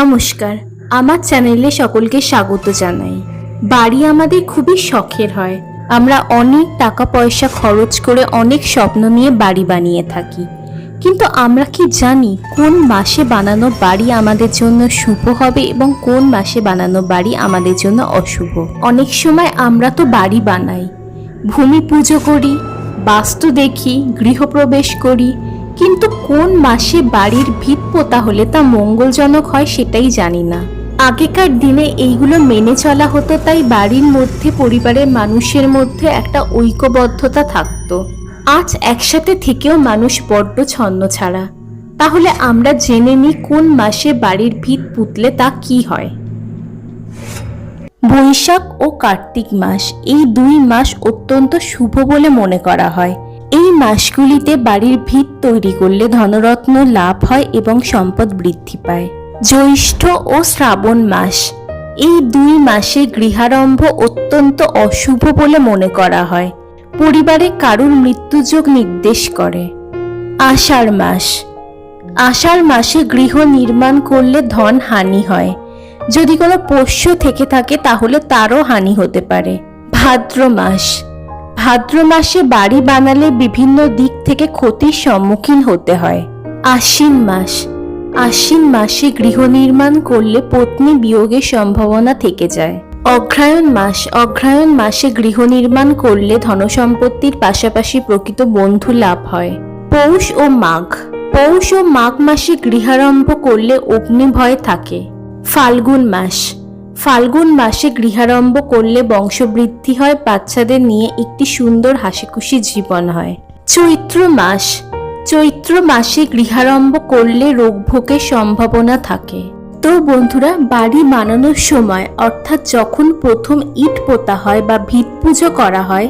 নমস্কার। আমার চ্যানেলে সকলকে স্বাগত জানাই। বাড়ি আমাদের খুবই শখের হয়। আমরা অনেক টাকা পয়সা খরচ করে অনেক স্বপ্ন নিয়ে বাড়ি বানিয়ে থাকি। কিন্তু আমরা কি জানি কোন মাসে বানানো বাড়ি আমাদের জন্য শুভ হবে এবং কোন মাসে বানানো বাড়ি আমাদের জন্য অশুভ? অনেক সময় আমরা তো বাড়ি বানাই। ভূমি পুজো করি, বাস্তু দেখি, গৃহপ্রবেশ করি কিন্তু কোন মাসে বাড়ির ভিত পোতা হলে তা মঙ্গলজনক হয় সেটাই জানি না। আগেকার দিনে এইগুলো মেনে চলা হতো, তাই বাড়ির মধ্যে পরিবারের মানুষের মধ্যে একটা ঐক্যবদ্ধতা থাকতো। আজ একসাথে থেকেও মানুষ বড্ড ছন্ন ছাড়া। তাহলে আমরা জেনে নিই কোন মাসে বাড়ির ভিত পুতলে তা কি হয়। বৈশাখ ও কার্তিক মাস এই দুই মাস অত্যন্ত শুভ বলে মনে করা হয়। এই মাসগুলিতে বাড়ির ভিত তৈরি করলে ধনরত্ন লাভ হয় এবং সম্পদ বৃদ্ধি পায়। জ্যৈষ্ঠ ও শ্রাবণ মাস, এই দুই মাসে গৃহারম্ভ অত্যন্ত অশুভ বলে মনে করা হয়। পরিবারে কারুর মৃত্যুযোগ নির্দেশ করে। আষাঢ় মাস, আষাঢ় মাসে গৃহ নির্মাণ করলে ধন হানি হয়। যদি কোনো পোষ্য থেকে থাকে তাহলে তারও হানি হতে পারে। ভাদ্র মাস ভাদ্র মাসে বাড়ি বানালে বিভিন্ন দিক থেকে ক্ষতির সম্মুখীন হতে হয়। আশ্বিন মাস। আশ্বিন মাসে গৃহ নির্মাণ করলে পত্নী বিয়োগের সম্ভাবনা থেকে যায়। অগ্রায়ণ মাস। অগ্রায়ণ মাসে গৃহ নির্মাণ করলে ধনসম্পত্তির পাশাপাশি প্রকৃত বন্ধু লাভ হয়। পৌষ ও মাঘ। পৌষ ও মাঘ মাসে গৃহারম্ভ করলে অগ্নিভয় থাকে। ফাল্গুন মাস। ফাল্গুন মাসে গৃহারম্ভ করলে বংশবৃদ্ধি হয়, বাচ্চাদের নিয়ে একটি সুন্দর হাসিখুশি জীবন হয়। চৈত্র মাস। চৈত্র মাসে গৃহারম্ভ করলে রোগভোগের সম্ভাবনা থাকে। তো বন্ধুরা, বাড়ি বানানোর সময়, অর্থাৎ যখন প্রথম ইট পোতা হয় বা ভিত পুজো করা হয়,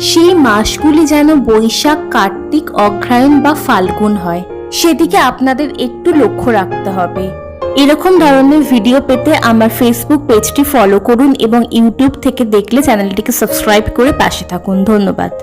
সেই মাসগুলি যেন বৈশাখ, কার্তিক অগ্রায়ণ বা ফাল্গুন হয়। সেদিকে আপনাদের একটু লক্ষ্য রাখতে হবে। এরকম ধরনের ভিডিও পেতে আমার ফেসবুক পেজটি ফলো করুন এবং ইউটিউব থেকে দেখলে চ্যানেলটিকে সাবস্ক্রাইব করে পাশে থাকুন। ধন্যবাদ।